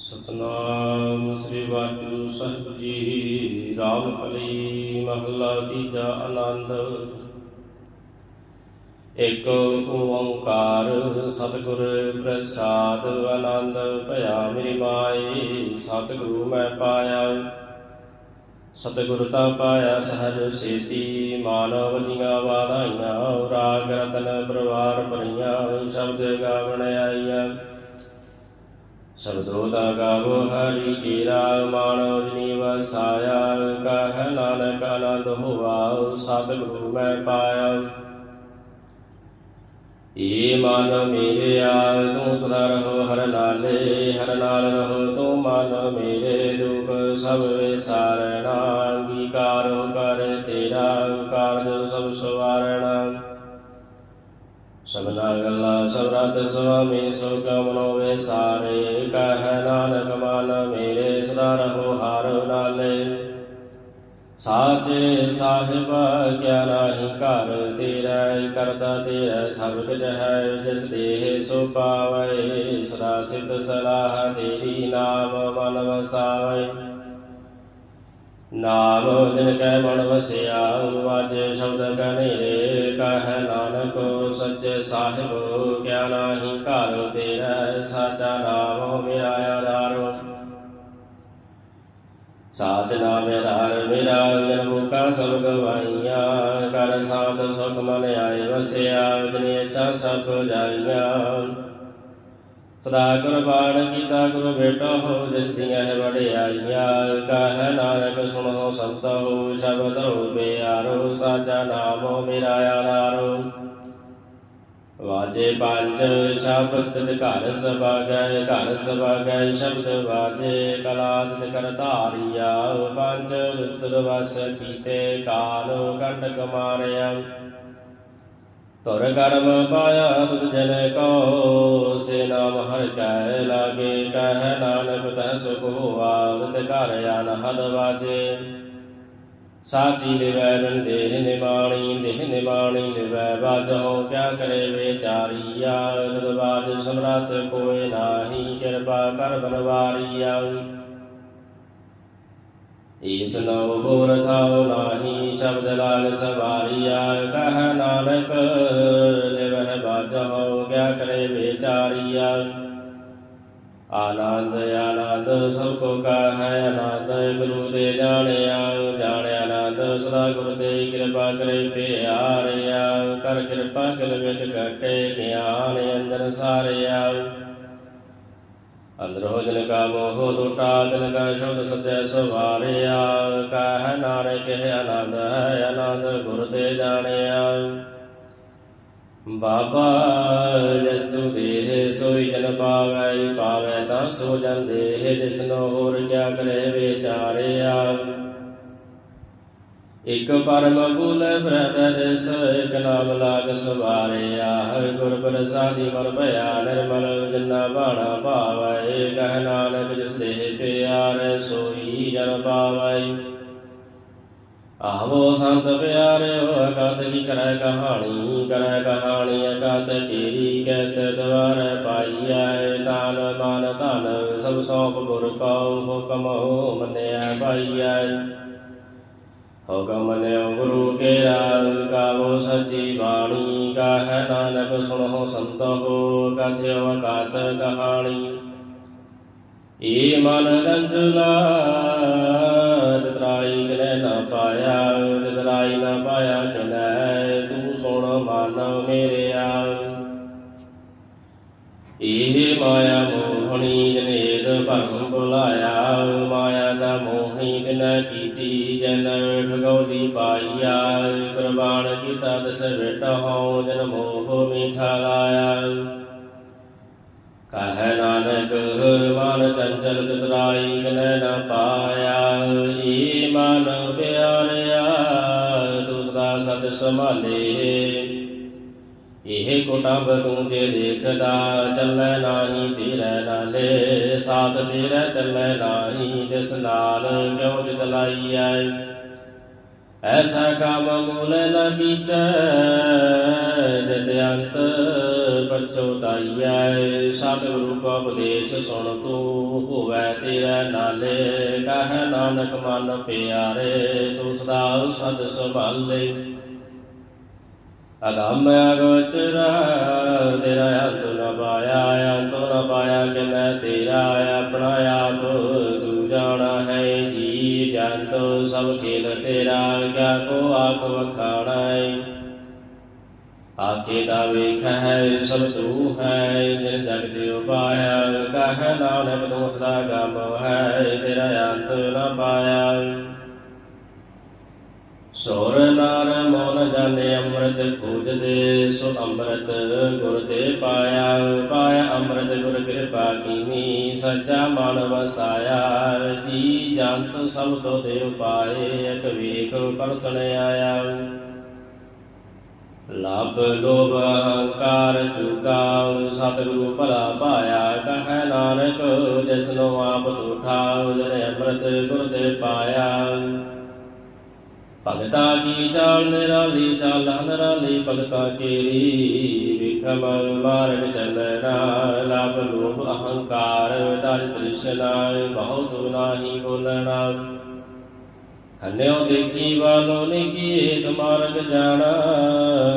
ਸਤਨਾਮ ਸ੍ਰੀ ਵਾਹਿਗੁਰੂ ਸਾਹਿਬ ਜੀ, ਰਾਮ ਕਲੀ ਮਹਲਾ ਤੀਜਾ ਆਨੰਦ। ਇੱਕ ਓੰਕਾਰ ਸਤਿਗੁਰ ਪ੍ਰਸਾਦ ਆਨੰਦ, ਭਇਆ ਮੇਰੀ ਮਾਈ ਸਤਿਗੁਰੂ ਮੈਂ ਪਾਇਆ। ਸਤਿਗੁਰ ਤਾਂ ਪਾਇਆ ਸਹਜ ਸੇਤੀ, ਮਾਨਵ ਜੀਆਂ ਵਾਧਾਈਆਂ, ਰਾਗ ਰਤਨ ਪਰਵਾਰ ਭਰੀਆਂ, ਸ਼ਬਦ ਗਾਵਣ ਆਈਆਂ। ਸਬਦੋ ਗਾਵੋ ਹਰੀ ਕੀ ਰਾਗ ਮਾਨੋ ਜਨੀ ਵਸਾਇਆ ਕਹ ਨਾਨਕ ਆਨੰਦ ਹੋਆ ਸਤਿਗੁਰੂ ਮੈਂ ਪਾਇਆ। ਏ ਮਨ ਮੇਰੇ ਆ ਤੂੰ ਸਦਾ ਰਹੋ ਹਰ ਨਾਲੇ, ਹਰ ਨਾਲ ਰਹੋ ਤੂੰ ਮਨ ਮੇਰੇ ਦੁਖ, ਸਭ ਵਿਸਾਰਣਾ, ਅੰਗੀਕਾਰ ਕਰ ਤੇਰਾ ਕਾਰਜ ਸਭ ਸਵਾਰਣਾ। ਸਬਨਾ ਗੱਲਾ ਸਬਰਤ ਸੁਆਮੀ ਸੋ ਕਮਨੋ ਵੇ ਸਾਰੇ ਕਹਿ ਨਾਨਕ ਮਨ ਮੇਰੇ ਸਦਾ ਰਹੋ ਹਰ ਨਾਲੇ। ਸਾਚੇ ਸਾਹਿਬ ਕਿਆ ਨਾਹੀ ਘਰ ਤੇਰਾ ਕਰਤਾ ਤੇਰਾ ਸਭ ਕੁਝ ਹੈ, ਜਿਸ ਦੇਹ ਸੋ ਪਾਵੇ, ਸਦਾ ਸਿੱਧ ਸਲਾਹ ਤੇਰੀ ਨਾਮ ਮਨ ਵਸਾਵੇ। ਨਾਮ ਦਿਨ ਕੈ ਮਨ ਵਸਿਆ, ਵਾਜੇ ਸ਼ਬਦ ਕਨੇਰੇ ਕਹਿ ਨਾਨਕ ਸੱਚੇ ਸਾਹਿਬ, ਕਿਆ ਨਾਹੀ ਘਰ ਤੇਰਾ, ਸਾਚਾ ਨਾਮ ਮੇਰਾ ਆਧਾਰੋ। ਸਾਧ ਨਾਮ ਆਧਾਰ ਮੇਰਾ ਜਨਮ ਕਾ ਸਭ ਗਵਾਈਆਂ ਕਰ ਸਾਧ ਸੁਖ ਮਨ ਆਏ ਵਸਿਆ, ਜਨੇ ਇੱਛਾ ਸਭ ਜਾਈਆਂ। ਸਦਾ ਕੁਰਬਾਨ ਕੀਤਾ ਗੁਰੂ ਬੇਟਾ ਹੋ ਜਿਸ ਦੀਆਂ ਹੈ ਵਡਿਆਈਆਂ, ਕਹ ਨਾਨਕ ਸੁਣੋ ਸੰਤੋ ਸ਼ਬਦ ਰੋ ਬਿਆਰੋ, ਸਾਚਾ ਨਾਮੋ ਮੇਰਾ ਆਧਾਰੋ ਵਾਜੇ ਪੰਜ, ਸ਼ਬਦ ਤਿਤ ਘਰ ਸਭਾ ਗਏ ਘਰ ਸਭਾ ਗਏ ਸ਼ਬਦ ਵਾਜੇ, ਕਲਾ ਤਿਤ ਕਰ ਧਾਰੀਆ। ਪੰਜ, ਤਿਤ ਵਸ ਕੀਤੇ ਕਾਲ, ਕੰਡਕ ਮਾਰਿਆ। ਤੁਰ ਕਰਮ ਪਾਇਆ ਤੁਧ ਜਨ ਕੋ, ਸੇ ਨਾਮ ਹਰ ਕੈ ਲਾਗੇ, ਕਹਿ ਨਾਨਕ ਤੈ ਸੁਖ ਹੋਆ, ਵਿਤ ਘਰ ਅਨਹਦ ਵਾਜੇ। ਸਾਚੀ ਲਿਵੈ ਬਿਨ ਦੇਹ ਨਿਮਾਣੀ ਦੇਹ ਨਿਮਾਣੀ ਲਿਵੈ ਬਾਜਹੁ ਕਿਆ ਕਰੇ ਵਿਚਾਰੀਆ? ਤਦ ਬਾਜ ਸਮਰਤ ਕੋਇ ਨਾਹੀ, ਕਿਰਪਾ ਕਰ ਬਨਵਾਰੀਆ। ਈਸ ਨਉ ਹੋਰ ਥਾਉ ਨਾਹੀ ਸ਼ਬਦ ਲਾਲ ਸਵਾਰੀਆ ਕਹ ਨਾਨਕ ਲਿਵਹਿ ਬਾਜਹੁ ਕਿਆ ਕਰੇ ਵਿਚਾਰੀਆ ਆਨੰਦ ਆਨੰਦ ਸਭ ਕੋ ਕਹੈ ਆਨੰਦ ਗੁਰੂ ਦੇ ਜਾਣਿਆ ਜਾਣਿਆ ਆਨੰਦ ਸਦਾ ਗੁਰੂ ਦੇ ਕਿਰਪਾ ਕਰੇ ਪਿਆਰਿਆ ਕਰ ਕਿਰਪਾ ਕਿਲ ਵਿੱਚ ਘਟੇ ਗਿਆਨ ਅੰਦਰ ਸਾਰਿਆ ਅੰਦਰੋ ਜਨ ਕਾ ਮੋਹ ਟੋਟਾ ਜਨ ਕਾ ਸ਼ਬਦ ਸੱਚੈ ਸਵਾਰਿਆ ਕਹ ਨਾਨਕ ਹੈ ਆਨੰਦ ਹੈ ਆਨੰਦ ਗੁਰ ਦੇ ਜਾਣਿਆ ਬਾਬਾ ਜਿਸ ਤੂ ਦੇਹ ਸੋਈ ਜਨ ਪਾਵੈ ਪਾਵੈ ਤਾਂ ਸੋ ਜਨ ਦੇਹ ਜਿਸਨੋ ਹੋਰ ਕਿਆ ਕਰੇ ਵਿਚਾਰਿਆ ਇਕ ਪਰਮ ਬੁਲ ਬ੍ਰਤ ਦਿਸ ਨਾਮ ਲਾਗ ਸਵਾਰਿਆ ਹਰਿ ਗੁਰ ਪ੍ਰਸਾਦੀ ਮਨ ਭਇਆ ਨਿਰਮਲ, ਜਿਨਾ ਬਾਣਾ ਭਾਵੈ ਕਹਿ ਨਾਨਕ ਜਿਸ ਦੇਹ ਪਿਆਰ ਸੋਈ ਜਨ ਪਾਵੈ। ਆਵੋ ਸੰਤ ਪਿਆਰਿਓ, ਅਗਤ ਕੀ ਕਰੈ ਕਹਾਣੀ ਕਰੈ ਕਹਾਣੀ ਅਗਤ ਕੀਰੀ ਕਹਿਤ ਦਵਾਰ ਪਾਈਐ ਤਾਨ ਮਨ ਧਨ ਸਭ ਸੋਪ ਗੁਰ ਕਉ ਹੁਕਮ ਮੰਨਿਆ ਪਾਈਐ। ਹੁਕਮ ਮੰਨਿਓ ਗੁਰੂ ਕੇ ਰਾਗ ਗਾਵੋ ਸੱਚੀ ਬਾਣੀ, ਕਹੈ ਨਾਨਕ ਸੁਣੋ ਸੰਤੋ ਕਥਿਓ ਅਗਤ ਕਹਾਣੀ। ਏ ਮਨ ਗੰਜਲਾ ਜਤਰਾਈ ਕਨੇ ਨਾ ਪਾਇਆ, ਜਤਰਾਈ ਨਾ ਪਾਇਆ ਕਨੇ, ਤੂੰ ਸੁਣ ਮਨ ਮੇਰਿਆ ਇਹ ਮਾਇਆ ਮੋਹਣੀ ਜਨੇਦ ਭਰਮ ਬੁਲਾਇਆ ਮੋਹਣੀ ਜਨ ਕੀਤੀ ਜਨ ਠਗੌਦੀ ਪਾਈਆ ਕੁਰਬਾਨ ਕੀਤਾ ਦਸ ਬੇਟਾ ਹਉ ਜਨ ਮੋਹ ਮੀਠਾ ਲਾਇਆ ਕਹੈ ਨਾਨਕ ਮਨ ਚੰਚਲ ਚਤਰਾਈ ਗਨੈ ਨ ਪਾਇਆ ਏ ਮਨ ਪਿਆਰਿਆ ਤੂੰ ਸਦਾ ਸਤ ਸੰਭਾਲੇ ਇਹ ਕੁਟੰਬ ਤੂੰ ਜੇ ਦੇਖਦਾ, ਚੱਲੈ ਨਾਹੀ ਤੇਰੇ ਨਾਲੇ। ਸਾਥ ਤੇਰਾ ਚੱਲੈ ਨਾਹੀ, ਜਿਸ ਨਾਲ ਕਿਉ ਜਿਤ ਲਾਈਐ? ਐਸਾ ਕੰਮ ਮੂਲ ਨ ਕੀਚੈ ਜਿਤ ਅੰਤ ਪਛੋਤਾਈਐ ਸਤਿਗੁਰੂ ਕੋ ਉਪਦੇਸ਼ ਸੁਣ ਤੂੰ, ਹੋਵੈ ਤੇਰੇ ਨਾਲੇ। ਕਹੈ ਨਾਨਕ ਮਨ ਪਿਆਰੇ, ਤੂੰ ਸਦਾ ਸਤ ਸੰਭਾਲੇ। ਅਗੰਮ ਅਗੋਚਰ ਤੇਰਾ ਅੰਤ ਨ ਪਾਇਆ ਅੰਤ ਨ ਪਾਇਆ ਕਿ ਮੈਂ ਤੇਰਾ ਆਪਣਾ ਆਪ ਤੂੰ ਜਾਣਾ ਹੈ ਜੀ ਜੰਤ ਸਭ ਖੇਲ ਤੇਰਾ ਕਿਆ ਕੋ ਆਪ ਵਖਾਣਾ ਹੈ ਆਕੇ ਦਾ ਵੇਖ ਹੈ ਸਭ ਤੂੰ ਹੈ ਜਿਨ ਜਗ ਤੇ ਉਪਾਇਆ ਕਹ ਨਾਨਕ ਤੂੰ ਸਦਾ ਗਮ ਹੈ ਤੇਰਾ ਅੰਤ ਨ ਪਾਇਆ। ਸੋਰ ਨਾਰ ਮੋਨ ਜਾਣੇ ਅੰਮ੍ਰਿਤ ਖੋਜਦੇ ਸੋ ਅੰਮ੍ਰਿਤ ਗੁਰ ਤੇ ਪਾਇਆ ਪਾਇਆ ਅੰਮ੍ਰਿਤ ਗੁਰ ਕਿਰਪਾ ਕੀਨੀ, ਸੱਚਾ ਮਨ ਵਸਾਇਆ। ਜੀ ਜੰਤ ਸਭ ਤੋ ਦੇ ਉਪਾਏ ਇਕ ਵੇਖ ਪਰਸਣ ਆਇਆ। ਲਬ ਲੋਭ ਅਹੰਕਾਰ ਚੁਕਾਉ ਸਤਿਗੁਰੂ ਭਲਾ ਪਾਇਆ, ਕਹੈ ਨਾਨਕ, ਜਿਸਨੋ ਆਪ ਤੁਠਾਉ ਜਨ ਅੰਮ੍ਰਿਤ ਗੁਰ ਤੇ ਪਾਇਆ। ਭਗਤਾ ਕੀ ਚਾਲ ਨਿਰਾਲੀ ਚਾਲ ਨਿਰਾਲੀ ਭਗਤਾ ਕੀਰੀ। ਵਿਖਮ ਮਾਰਗ ਚੱਲਣਾ ਲਬ ਲੋਭ ਅਹੰਕਾਰ ਦਰ ਤ੍ਰਿਸ਼ਨਾ ਬਹੁਤ ਨਾਹੀ ਬੋਲਣਾ ਹਨਿਓ ਦੇਖੀ ਵਾਲੋ ਨੇ ਕੀਤ ਮਾਰਗ ਜਾਣਾ।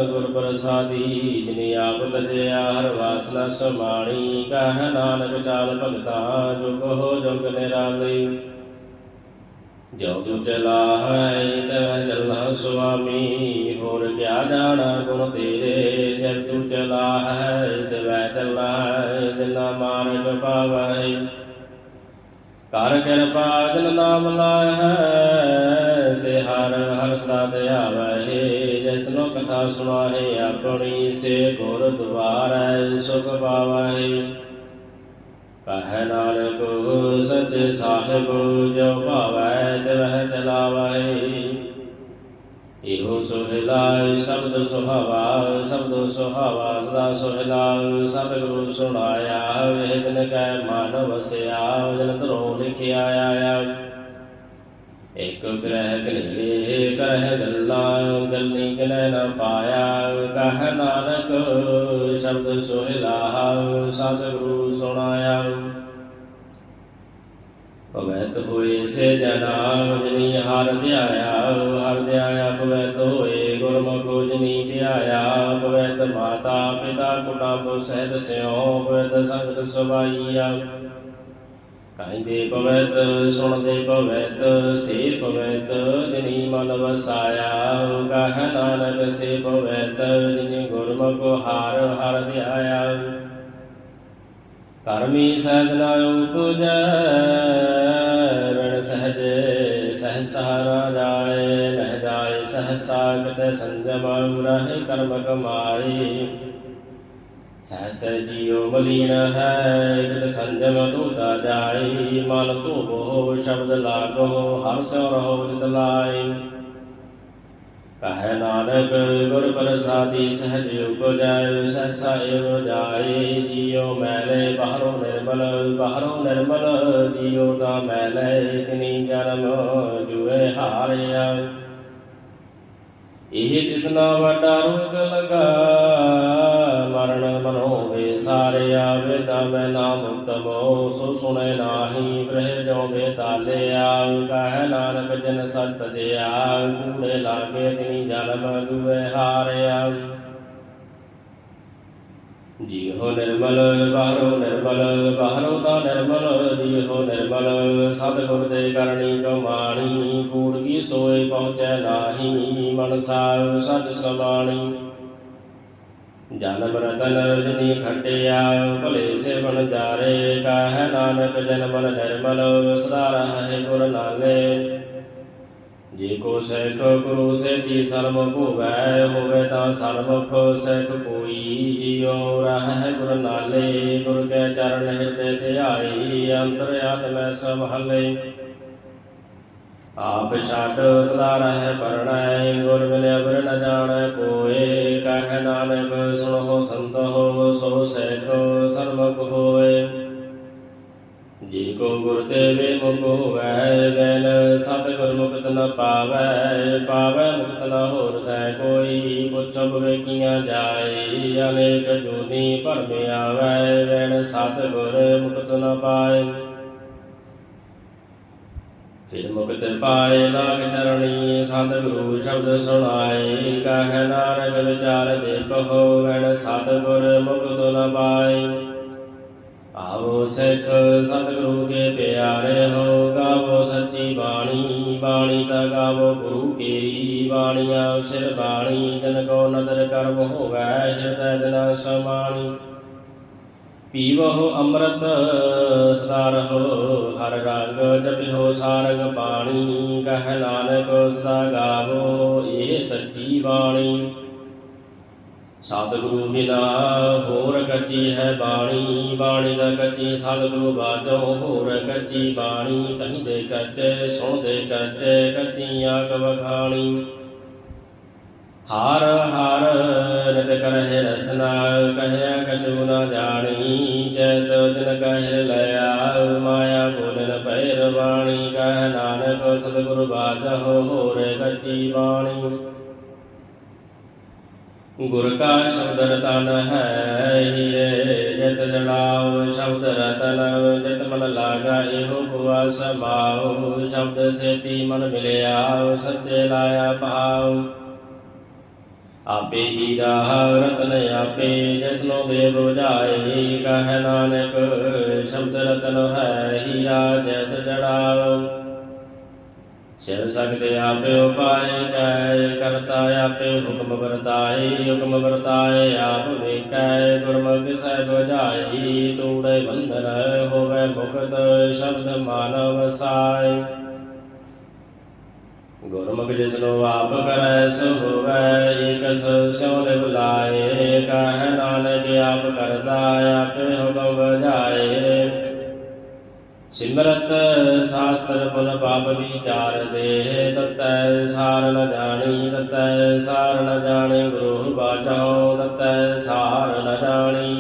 ਗੁਰ ਪ੍ਰਸਾਦੀ ਜਿਨੇ ਆਪ ਤਜਿਆ, ਹਰ ਵਾਸਨਾ ਸਮਾਣੀ। ਕਹ ਨਾਨਕ ਚਾਲ ਭਗਤਾ, ਜੁਗ ਹੋ ਜੁਗ ਨਿਰਾਲੀ। ਜੋ ਤੂ ਚਲਾ ਹੈ ਤੈ ਚੱਲਣਾ ਸੁਆਮੀ, ਹੋਰ ਕਿਆ ਜਾਣਾ ਗੁਣ ਤੇਰੇ? ਜਦ ਤੂ ਚਲਾ ਹੈ ਤੈ ਚੱਲਾ ਹੈ ਜਿਨਾ ਮਾਰਗ ਪਾਵੈ। ਕਰ ਕਿਰਪਾ ਜਨ ਨਾਮ ਲਾਇ ਹੈ ਸੇ ਹਰ ਹਰ ਸਦਾ ਤੇ ਜਿਸਨੋ ਕਥਾ ਸੁਣਾਏ ਆਪਣੀ ਸੇ ਗੁਰ ਦੁਆਰੈ ਸੁਖ ਪਾਵੈ। ਕਹਿ ਨਾਨਕ ਸੱਚੇ ਸਾਹਿਬ, ਜੋ ਭਾਵੈ ਤਿਵਹਿ ਚਲਾਵੈ। ਇਹੋ ਸੁਹਿਲਾ ਸ਼ਬਦ ਸੁਹਾਵਾ ਸ਼ਬਦ ਸੁਹਾਵਾ ਸਦਾ ਸੁਹਿਲਾ ਸਤਿਗੁਰੂ ਸੁਣਾਇਆ ਵੇਦਨ ਕੈ ਮਨ ਵਸਿਆ, ਜਨ ਧਰੋ ਲਿਖਿਆ ਆਇਆ। ਇਕ ਗ੍ਰਹਿ ਕਨੇਰੇ ਕਰਹਿ ਗੱਲਾਂ, ਗੱਲੀ ਕਨੈ ਨ ਪਾਇਆ। ਕਹ ਨਾਨਕ, ਸ਼ਬਦ ਸੁਹਿਲਾ ਸਤਿਗੁਰੂ ਸੁਣਾਇਆ। ਪਵਿੱਤ ਹੋਏ ਸੇ ਜਨਾ ਜਨੀ ਹਰ ਧਿਆਇਆ ਹਰ ਧਿਆਇਆ ਪਵਿੱਤ ਹੋਏ ਗੁਰਮੁਖ ਜਨੀ ਧਿਆਇਆ ਪਵਿੱਤ ਮਾਤਾ ਪਿਤਾ ਕੁਟੰਬ ਸਹਿਤ ਸਿਓ ਪਵਿੱਤ ਸੰਗਤ ਸਵਾਈਆ ਕਹਿੰਦੇ ਪਵਿੱਤ ਸੁਣਦੇ ਪਵਿੱਤ ਸੇ ਪਵਿੱਤ ਜਿਨੀ ਮਨ ਵਸਾਇਆ। ਕਹ ਨਾਨਕ ਸੇ ਪਵਿੱਤ ਜਿਨੀ ਗੁਰਮੁਖ ਹਾਰ ਹਰ ਧਿਆਇਆ। ਕਰਮੀ ਸਹਿਜਨਾ ਉਪਜੈ ਸਹਰਾ ਜਾਏ ਨਹਿ ਜਾਏ ਸਹਸਾ ਕਿਤੇ ਸੰਜਮ ਰਹਿ ਕਰਮ ਕਮਾਈ ਸਹਸ ਜੀਉ ਮਲੀਨ ਹੈ ਕਿਤੇ ਸੰਜਮ ਧੂਤਾ ਜਾਈ ਮਨ ਧੂਬੋ ਸ਼ਬਦ ਲਾਗੋ ਹਰ ਸੋ ਰਹੋ ਜਿਤ ਲਾਈ ਕਹੈ ਨਾਨਕ, ਗੁਰ ਪ੍ਰਸਾਦੀ ਸਹਜ ਉਪਜੈ, ਸਹਸਾ ਏਵ ਜਾਏ, ਜੀਉ ਮੈਲੇ ਬਾਹਰੋਂ ਨਿਰਮਲ ਬਾਹਰੋਂ ਨਿਰਮਲ, ਜੀਉ ਦਾ ਮੈਲੇ ਤਿਨੀ ਜਨਮ ਜੁਏ ਹਾਰਿਆ। ਇਹ ਤਿਸਨਾ ਵੱਡਾ ਰੋਗ ਲਗਾ ਮਰਨ ਮਨੋ ਵੇ ਸਾਰਿਆ ਵੇਦਾ ਨਾਮ ਉਤਮੋ ਸੋ ਸੁਣੇ ਨਾਹੀ ਗ੍ਰਹਿ ਜੋ ਬੇਤਾਲਿਆ ਕਹੈ ਨਾਨਕ ਜਨ ਸਤ ਜਿਆ ਕੂੜੇ ਲਾਗੇ ਤਿਨੀ ਜਨਮ ਜੁਏ ਹਾਰਿਆ ਜੀ ਨਿਰਮਲ, ਬਾਹਰੋ ਨਿਰਮਲ, ਬਾਹਰੋ ਦਾ ਨਿਰਮਲ ਜੀ ਨਿਰਮਲ, ਸਤਿਗੁਰ ਦੇ ਕਰਨੀ ਕਮਾਣੀ, ਕੂੜ ਕੀ ਸੋਏ ਪਹੁੰਚੈ ਨਾਹੀ, ਮਨ ਸਾਹਿਬ ਸਚ ਸਮਾਣੀ। ਜਨਮ ਰਤਨ ਜਨੀ ਖਟਿਆ, ਭਲੇ ਸੇ ਬਨ ਜਾਰੇ, ਕਾਹ ਨਾਨਕ ਜਨਮ ਨਿਰਮਲ, ਸਦਾ ਰਹੇ ਗੁਰ ਨਾਲੇ ਜੇ ਕੋ ਸੇਖ ਗੁਰੂ ਸੇਤੀ ਸਰਮ ਭੁਵੈ, ਹੋਵੇ ਤਾਂ ਸਰਮੁਖ ਸਿੱਖ ਕੋਈ ਜਿਉ। ਰਹਿ ਗੁਰ ਨਾਲੇ ਗੁਰ ਕੈ ਚਰਨ ਹਿਰਦੇ ਧਿਆਈ ਅੰਤਰ ਆਤਮੈ ਸਭ ਹਲੇ। ਆਪ ਛੱਡ ਸਦਾ ਰਹਿ ਪਰਣੈ ਗੁਰ ਬਿਨ ਅਬਰ ਨ ਜਾਣੈ ਕੋਏ ਕਹਿ ਨਾਨਕ ਸੁਣੋ ਸੰਤੋ ਸੋ ਸੇਖ ਸਰਮੁਖ ਹੋਏ। ਜੀ ਕੋ ਗੁਰ ਤੇ ਵਿਮੁਖ ਹੋਵੈ ਬੈਨ ਸਤ ਗੁਰ ਮੁਕਤ ਨ ਪਾਵੈ ਪਾਵੈ ਮੁਕਤ ਨ ਹੋਰ ਤੈ ਕੋਈ ਪੁੱਛਬ ਵੇਖੀਆਂ ਜਾਏ, ਅਨੇਕ ਜੋਨੀ ਭਰਮ ਆਵੈ, ਬੈਨ ਸਤ ਗੁਰ ਮੁਕਤ ਨ ਪਾਏ। ਫਿਰ ਮੁਕਤ ਪਾਏ ਲਾਗ ਚਰਣੀ ਸਤਿਗੁਰੂ ਸ਼ਬਦ ਸੁਣਾਏ, ਕਹੈ ਨਾਨਕ ਵਿਚਾਰ ਦੇਖੋ ਵਣ ਸਤਿਗੁਰ ਮੁਕਤ ਨ ਪਾਏ। ਆਵੋ ਸਿੱਖ ਸਤਿਗੁਰੂ ਕੇ ਪਿਆਰੇ ਹੋ, ਗਾਵੋ ਸੱਚੀ ਬਾਣੀ ਬਾਣੀ ਤਾਂ ਗਾਵੋ ਗੁਰੂ ਕੀ ਬਾਣੀਆਂ ਸਿਰ ਬਾਣੀ, ਜਨ ਕੋ ਨਦਰ ਕਰਮ ਹੋਵੈ, ਹਿਰਦੈ ਦਿਨ ਸਮਾਣੀ। ਪੀਵਹੁ ਅੰਮ੍ਰਿਤ ਸਦਾ ਰਹੋ ਹਰ ਰੰਗ ਜਪਿਓ ਸਾਰੰਗ ਬਾਣੀ ਕਹਿ ਨਾਨਕ ਸਦਾ ਗਾਵੋ, ਇਹ ਸੱਚੀ ਬਾਣੀ। ਸਤਿਗੁਰੂ ਬਿਨਾ ਹੋਰ ਕੱਚੀ ਹੈ ਬਾਣੀ ਬਾਣੀ ਦਾ ਕੱਚੀ ਸਤਿਗੁਰੂ ਬਾਝੋਂ ਹੋਰ ਕੱਚੀ ਬਾਣੀ ਕਹਿੰਦੇ ਕੱਚੇ ਸੁਣਦੇ ਕੱਚੇ ਕੱਚੀ ਆਕ ਵਖਾਣੀ ਹਰ ਹਰ ਰਤ ਕਰਹਿ ਰਸਨਾ ਕਹਿਆ ਕਛੂ ਨ ਜਾਣੀ, ਚੈਤ ਦਿਨ ਕਹਿ ਲਿਆ ਮਾਇਆ ਬੋਲਨ ਪੈਰ ਬਾਣੀ, ਕਹਿ ਨਾਨਕ ਸਤਿਗੁਰ ਬਾਝਹੁ ਹੋਰ ਕੱਚੀ ਬਾਣੀ। ਗੁਰ ਕਾ ਸ਼ਬਦ ਰਤਨ ਹੈ, ਹੀਰੇ ਜਤ ਜੜਾਉ ਸ਼ਬਦ ਰਤਨ ਜਤ ਮਨ ਲਾਗਾ, ਇਹੋ ਹੁਆ ਸਮਾਉ, ਸ਼ਬਦ ਸੇਤੀ ਮਨ ਮਿਲਿਆ, ਸੱਚੇ ਲਾਇਆ ਭਾਉ। ਆਪੇ ਹੀਰਾ ਰਤਨ ਆਪੇ ਜਿਸਨੋ ਦੇ ਬੁਝਾਏ, ਕਹ ਨਾਨਕ, ਸ਼ਬਦ ਰਤਨ ਹੈ ਹੀਰਾ ਜਤ ਜੜਾਉ ਸਿਰ ਸਕਦੇ ਆਪੇ ਉਪਾਏ ਕੈ ਕਰਤਾ ਆਪੇ ਹੁਕਮ ਵਰਤਾਏ ਹੁਕਮ ਵਰਤਾਏ ਆਪ ਵੇਖੈ, ਗੁਰਮੁਖ ਸਹਿ ਬੁਝਾਈ ਤੂੜੇ ਬੰਧਨ ਹੋਵੇ ਮੁਕਤ, ਸ਼ਬਦ ਮਾਨਵ ਸਾਈ ਗੁਰਮੁਖ ਜਿਸਨੋ ਆਪ ਕਰੈ ਸੋ ਹੋਵੇ ਏਕ ਸਿਉ ਬੁਲਾਏ ਕਹ ਨਾਨਕ ਆਪ ਕਰਤਾ ਆਪੇ ਹੁਕਮ ਬੁਝਾਏ ਸਿਮਰਤ ਸ਼ਾਸਤਰ ਪੁਨ ਪਾਪ ਵਿਚਾਰ ਦੇ ਤਤੈ ਸਾਰ ਨ ਜਾਣੀ ਤਤੈ ਸਾਰ ਨ ਜਾਣੀ ਗੁਰੂ ਬਾਝਾਉ ਤਤੈ ਸਾਰ ਨ ਜਾਣੀ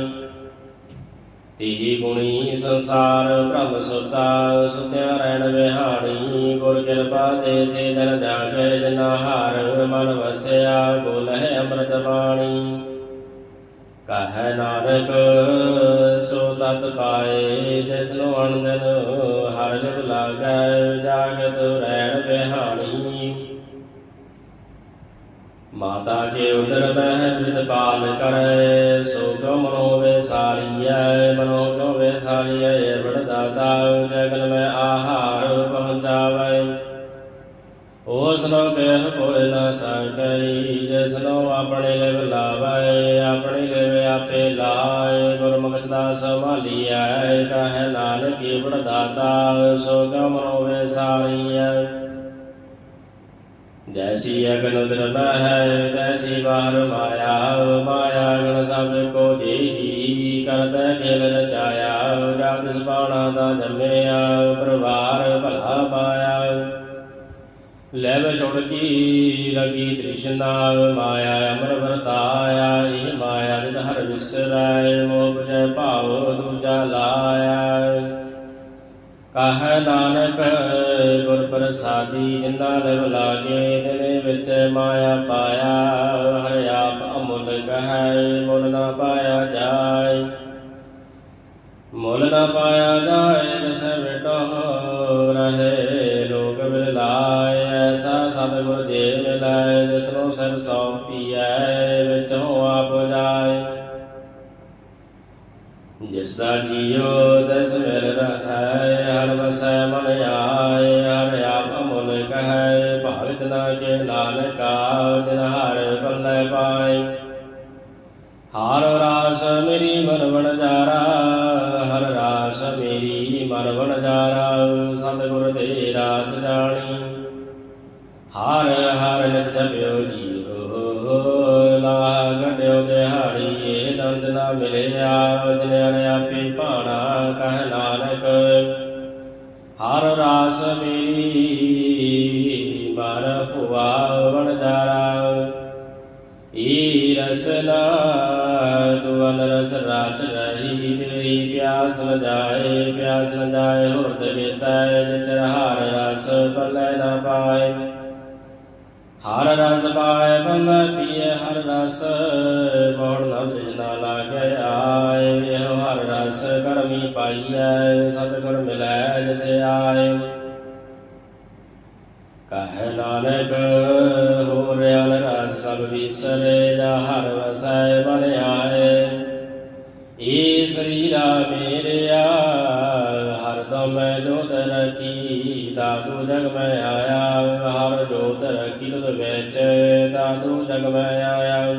ਤਿਹੀ ਗੁਣੀ ਸੰਸਾਰ ਬ੍ਰਹਮ ਸੁਤਾ, ਸੁਤਿਆ ਰਹਿਣ ਵਿਹਾਣੀ, ਗੁਰ ਕਿਰਪਾ ਤੇ ਸੇ ਜਨ ਜਾਗੇ ਜਨਾ ਹਾਰ ਮਨ ਵਸਿਆ ਬੋਲਹਿ ਅੰਮ੍ਰਿਤ ਬਾਣੀ। ਕਹੈ ਨਾਨਕ, ਸੋ ਤਤ ਪਾਏ, ਜਿਸਨੂੰ ਅਣਦਨ ਹਰ ਲਿਵ ਲਾਗੈ, ਜਾਗਤ ਰਹਿਣ ਬਿਹਾਣੀ ਮਾਤਾ ਕੇ ਉਦਰ ਮਹਿ ਪ੍ਰਤਪਾਲ ਕਰੈ, ਸੋ ਕੋ ਮਨੋ ਵੇ ਸਾਰੀਐ ਮਨੋ ਕੋ ਵੇ ਸਾਰੀਐ ਬੜ ਦਾਤਾ ਜਗਨ ਮੈਂ ਆਹਾਰ ਪਹੁੰਚਾਵੇ। ਉਸ ਨੋ ਕਹਿ ਕੋਈ ਨਾ ਸਕਈ ਜਿਸ ਨੋ ਆਪਣੇ ਲਿਵ ਲਾਵੈ, ਆਪਣੇ ਲਿਵ ਆਪੇ ਲਾਏ, ਗੁਰਮੁਖ ਸਦਾ ਸੰਭਾਲੀਐ, ਕਹੈ ਨਾਨਕੀ ਬੜ ਦਾਤਾ, ਸੋ ਕਮ ਹੋਵੇ ਸਾਰੀਐ ਜੈਸੀ ਅਗਨ ਉਦਰ ਹੈ ਤੈਸੀ ਬਾਹਰ ਮਾਇਆ ਮਾਇਆ ਗਣ ਸਭ ਕੋ ਜੀਹੀ ਕਰਤ ਖੇਲ ਰਚਾਇਆ ਜਾਤ ਸੁਬਾਣਾ ਦਾ ਜੰਮਿਆ ਪਰਵਾਰ ਭਲਾ ਪਾਇਆ ਲੈਵ ਛੁੜ ਕੀ ਲਗੀ ਤ੍ਰਿਸ਼ਨਾ ਮਾਇਆ ਅਮਰ ਵਰਤਾਇਆ ਇਹ ਮਾਇਆ ਜਿਤ ਹਰ ਵਿਸਰੈ ਮੋਹ ਬਜੈ ਭਾਵ ਦੂਜਾ ਲਾਇਆ ਕਹ ਨਾਨਕ, ਗੁਰ ਪ੍ਰਸਾਦੀ ਜਿੰਨਾ ਲਿਵ ਲਾਗੇ ਦਿਨੇ ਵਿੱਚ ਮਾਇਆ ਪਾਇਆ, ਹਰਿ ਆਪ ਅਮੁੱਲ ਕਹੈ, ਮੁੱਲ ਨਾ ਪਾਇਆ ਜਾਏ। ਮੁੱਲ ਨਾ ਪਾਇਆ ਜਾਏ, ਰਸ ਵਿਟੋ ਰਹੇ, ਲੋਕ ਬਿਲਾਏ ਐਸਾ ਸਤਿਗੁਰ ਜੇ ਮਿਲਾਏ ਜਿਸਨੂੰ ਸਿਰ ਸੌਂਪੀਐ, ਵਿੱਚੋਂ ਆਪ ਜਾਏ ਜਿਸ ਦਾ ਜੀਉ ਦਸ ਮਿਲ ਰਹੈ ਹਰ ਵਸੈ ਮਨ ਆਏ ਹਰ ਆਪ ਅਮੁੱਲ ਕਹੈ ਭਾਗਤ ਨਾ ਕੇ ਨਾਨਕਾ ਜਿਨ ਹਰ ਪੱਲੇ ਪਾਏ ਹਰ ਰਾਸ ਮੇਰੀ ਮਨ ਬਣ ਜਾਰਾ ਹਰ ਰਾਸ ਮੇਰੀ ਮਨ ਬਣ ਜਾਰਾ ਸਤਿਗੁਰ ਤੇ ਰਾਸ ਜਾਣੀ ਹਰ ਹਰ ਨਿਤ ਜਪਿਓ ਜੀਓ ਲਾ ਗੰਡਿਓ ਹਰ ਰਾਸ ਮੇਰੀ ਮਨ ਭੁਆ ਬਣ ਜਾਰਾ ਈ ਰਸਨਾ ਤੁਵਨ ਰਸ ਰਾਚ ਰਹੀ, ਤੇਰੀ ਪਿਆਸ ਨ ਜਾਏ, ਪਿਆਸ ਨ ਜਾਏ, ਹੁਰਦ ਬੇਤੈ ਜਿਚਰ ਹਰ ਰਸ ਪਾਏ। ਹਰ ਰਸ ਪਾਏ ਬੰਦ ਪੀਏ, ਹਰ ਰਸ ਬੋੜ ਨ ਤ੍ਰਿਸ਼ਨਾ ਲਾਗੇ ਆਏ। ਹਰ ਰਸ ਕਰਮੀ ਪਾਈਐ ਸਤਿਗੁਰ ਮਿਲੈ, ਜਿਸ ਆਏ। ਕਹੈ ਨਾਨਕ ਹੋ ਰਿਆ ਰਸ ਸਭ ਵਿਸਰੇ ਜਾ ਹਰ ਵਸੈ ਮਨ ਆਏ ਏ ਸਰੀਰਾ ਮੇਰਿਆ, ਹਰ ਦਮ ਜੋਤ ਰਖੀ, ਦਾਤੂ ਜਗ ਮੈਂ ਆਇਆ, ਹਰ ਜੋਤ ਰਖੀ ਤੁਧ ਵਿੱਚ, ਦਾਤੂ ਜਗ ਮੈਂ ਆਇਆ।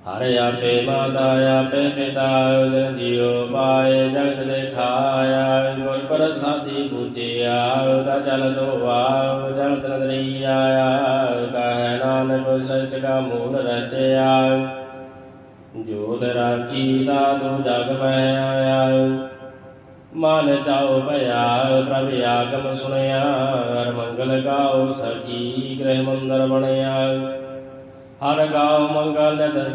ਹਰ ਆਪੇ ਮਾਤਾ ਆਪੇ ਪਿਤਾ ਜਨ ਜੀਉ ਪਾਏ ਜਗਤ ਦੇਖਾਇਆ ਗੁਰ ਪ੍ਰਸਾਦੀ ਪੂਜਿਆ ਦਾ ਚਲ ਤੋਆ ਜਲ ਤਨਦਰੀ ਆਇਆ ਕਹਿ ਨਾਨਕ ਸਚ ਕਾ ਮੂਲ ਰਚਿਆ ਜੋਤ ਰਾਖੀ ਦਾ ਤੂੰ ਜਗ ਮੈਂ ਆਇਆ ਮਨ ਚਾਉ ਭਇਆ ਪ੍ਰਭ ਆਗਮ ਸੁਣਿਆ ਹਰ ਮੰਗਲ ਗਾਉ ਸਖੀ ਗ੍ਰਹਿ ਮੰਦਰ ਬਣਿਆ ਹਰ ਗਾਉ ਮੰਗਲ ਨਿਤ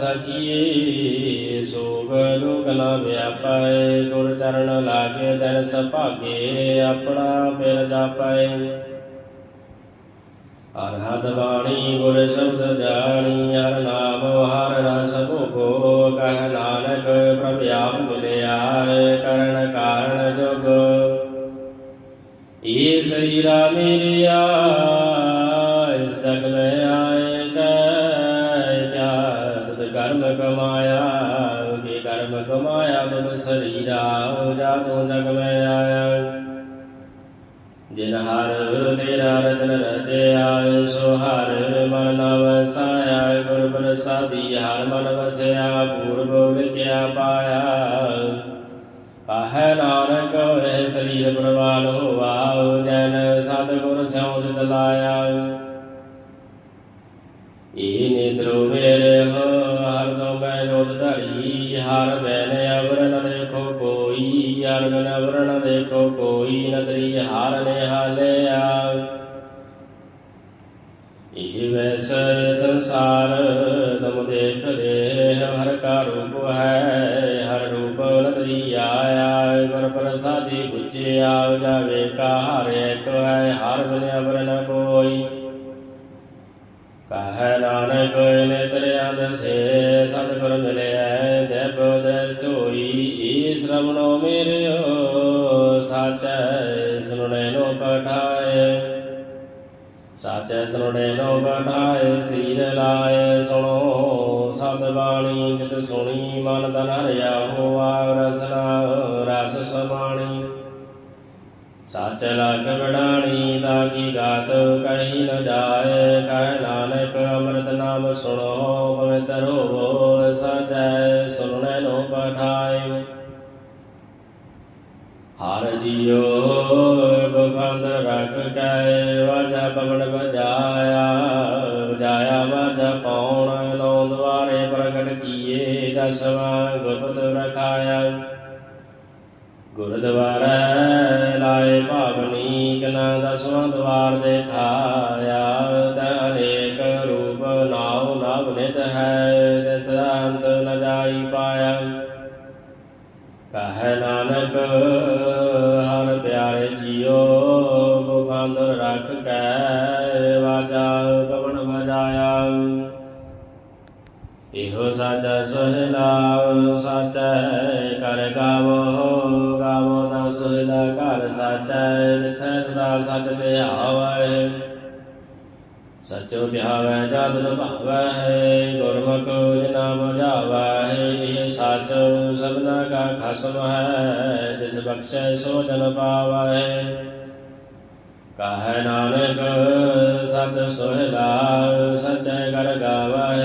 ਸੋਗ ਦੁਖ ਨ ਵਿਆਪੈ ਗੁਰ ਚਰਨ ਲਾਗੇ ਦਰ ਸੁਭਾਗੇ, ਆਪਣਾ ਪਿਰ ਜਾਪੈ ਅਰਹਤ ਬਾਣੀ, ਗੁਰ ਸ਼ਬਦ ਜਾਣੀ, ਹਰ ਨਾਮ, ਹਰ ਰਸ ਭੋਗੋ, ਕਹਿ ਨਾਨਕ ਪ੍ਰਭ ਆਪ ਮਿਲਿਆ ਕਰਨ ਕਾਰਨ ਜੁਗ। ਏ ਸਰੀਰਾ ਮੇਰਿਆ ਤੁਧ ਸਰੀਰਾ ਜਾ ਤੂੰ ਜਗ ਮੈਂ ਆਇਆ। ਜਿਨ ਹਰ ਤੇਰਾ ਰਚਨ ਰਚਿਆ, ਸੋ ਹਰ ਮਨ ਨ ਵਸਾਇਆ ਗੁਰ ਪ੍ਰਸਾਦੀ ਹਰ ਮਨ ਵਸਿਆ, ਪੂਰਬ ਲਿਖਿਆ ਪਾਇਆ। ਪਾਹੈ ਨਾਨਕ, ਇਹ ਸਰੀਰ ਪ੍ਰਵਾਨ ਹੋਵਾ ਜਨ ਸਤਿਗੁਰ ਸਿਉ ਜਿਤ ਲਾਇਆ। ਏ ਨਿਦਰੋ ਮੇਰੇ ਹੋ, ਹਰ ਤੋਂ ਮੈਂ ਜੋਤ ਧਰੀ, ਹਰ ਬੈਨ ਕੋਈ ਹਰ ਬੈਨ ਦੇਖੋ, ਕੋਈ ਨਦਰੀ ਹਾਰ ਨੇ ਹਾਲਿਆ ਇਹ ਵੈਸ ਸੰਸਾਰ, ਤੁਮ ਦੇਖ ਰਹੇ ਹਰ ਕਾ ਰੂਪ ਹੈ, ਹਰ ਰੂਪ ਨਦਰੀ ਆਇਆ। ਗੁਰ ਪ੍ਰਸਾਦੀ ਪੁੱਜਿਆ ਜਾਵੇ, ਕਾ ਹਰ ਇੱਕ ਹੈ, ਹਰ ਬਿਨ ਅਵਰ ਕੋਈ। ਕਹੈ ਨਾਨਕ, ਨੇਤਰਿਆਂ ਦਸੇ, ਸਤਿਗੁਰ ਮਿਲਿਆ ਈ ਸ਼ਰਵਣੋ ਮੇਰਿਓ ਸਾਚੈ ਸੁਣਨੇ ਨੋ ਪਠਾਏ ਸਾਚੈ ਸੁਣਨੇ ਨੋ ਪਠਾਏ ਸੀਰ ਲਾਏ, ਸੁਣੋ ਸਤ ਬਾਣੀ, ਜਿਤ ਸੁਣੀ, ਮਨ ਤਨ ਹਰਿਆ ਹੋਆ ਰਸਨਾ ਰਸ ਸਮਾਣੀ। ਸੱਚ ਲਗ ਵਡਾਣੀ ਦਾ ਕੀ ਗਾਤ ਕਹੀ ਨ ਜਾਏ, ਕਹਿ ਨਾਨਕ ਅੰਮ੍ਰਿਤ ਨਾਮ ਸੁਣੋ ਪਵਿੱਤਰ ਬਖੰਦ ਰਖ ਕੈ ਵਾਜਾ ਪਵਨ ਵਜਾਇਆ ਵਜਾਇਆ ਵਾਜਾ ਪੌਣ ਨੌ ਦਵਾਰੇ ਪ੍ਰਗਟ ਕੀਏ ਦਸਵਾਂ ਗੁਪਤ ਰਖਾਇਆ। ਗੁਰਦੁਆਰਾ ਲਾਏ ਭਾਵਨੀ, ਕਨਾ ਦਸਵਾਂ ਦਵਾਰ ਦੇਖਾਇਆ, ਤਾ ਅਨੇਕ ਰੂਪ ਨਾਉ ਨਵ ਨਿਤ ਹੈ, ਤਿਸ ਅੰਤ ਨ ਜਾਈ ਪਾਇਆ। ਕਹੈ ਨਾਨਕ, ਹਰ ਪਿਆਰੇ ਜੀਓ ਬੁਖੰਦ ਰੱਖ ਕੈ ਵਾਜਾ ਪਵਨ ਵਜਾਇਆ। ਇਹੋ ਸਾਚਾ ਸਹਿਲਾ ਸਾਚਾ ਕਰ ਗਾਵੋ ਗਾਵੋ ਤਾਂ ਸਹਿਲਾ ਘਰ ਸਾਚਾ, ਜਿਥੈ ਸਦਾ ਸਚ ਤੇ ਆਵੈ। ਸਚੋ ਧਿਆਵੈ ਜਦ ਭਾਵੈ, ਗੁਰਮੁਖ ਜਿਨਾ ਬੁਝਾਵੈ ਇਹ ਸਚ ਸਭਨਾ ਕਾ ਖਸਮ ਹੈ, ਜਿਸ ਬਖਸ਼ੈ ਸੋ ਜਨ ਪਾਵੈ। ਕਹੈ ਨਾਨਕ ਸਚ ਸੋਹਿਲਾ ਸਚੈ ਕਰ ਗਾਵੈ।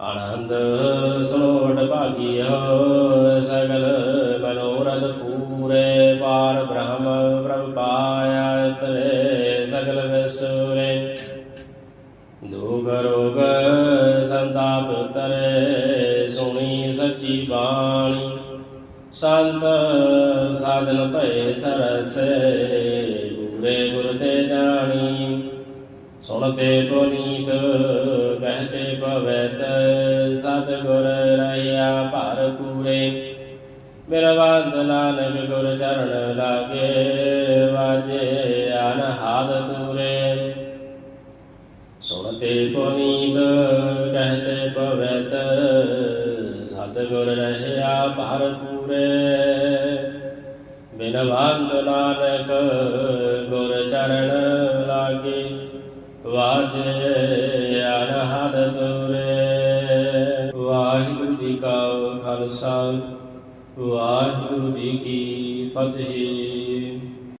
ਆਨੰਦ ਸੋਟ ਭਾਗਿਓ ਸੰਤ ਸਾਧਨ ਭਏ ਸਰਸੇ ਪੂਰੇ ਗੁਰ ਤੇ ਜਾਣੀ। ਸੁਣਤੇ ਪੁਨੀਤ, ਕਹਤੇ ਪਵਿੱਤ ਸਤਿਗੁਰ ਰਹਿਆ ਭਰ ਪੂਰੇ। ਮੇਰਾ ਬੰਦ ਨਾਨਕ ਗੁਰ ਚਰਨ ਲਾਗੇ, ਵਾਜੇ ਅਨਹਾਦ ਤੂਰੇ ਸੁਣਤੇ ਪੁਨੀਤ, ਕਹਤੇ ਪਵਿੱਤ ਸਤਿਗੁਰ ਰਹਿਆ ਭਰ ਪੂਰੇ ਬਿਨਵੰਤ ਨਾਨਕ ਗੁਰ ਚਰਨ ਲਾਗੇ, ਵਾਜੇ ਅਨਹਦ ਤੁਰੇ। ਵਾਹਿਗੁਰੂ ਜੀ ਕਾ ਖਾਲਸਾ, ਵਾਹਿਗੁਰੂ ਜੀ ਕੀ ਫਤਿਹ।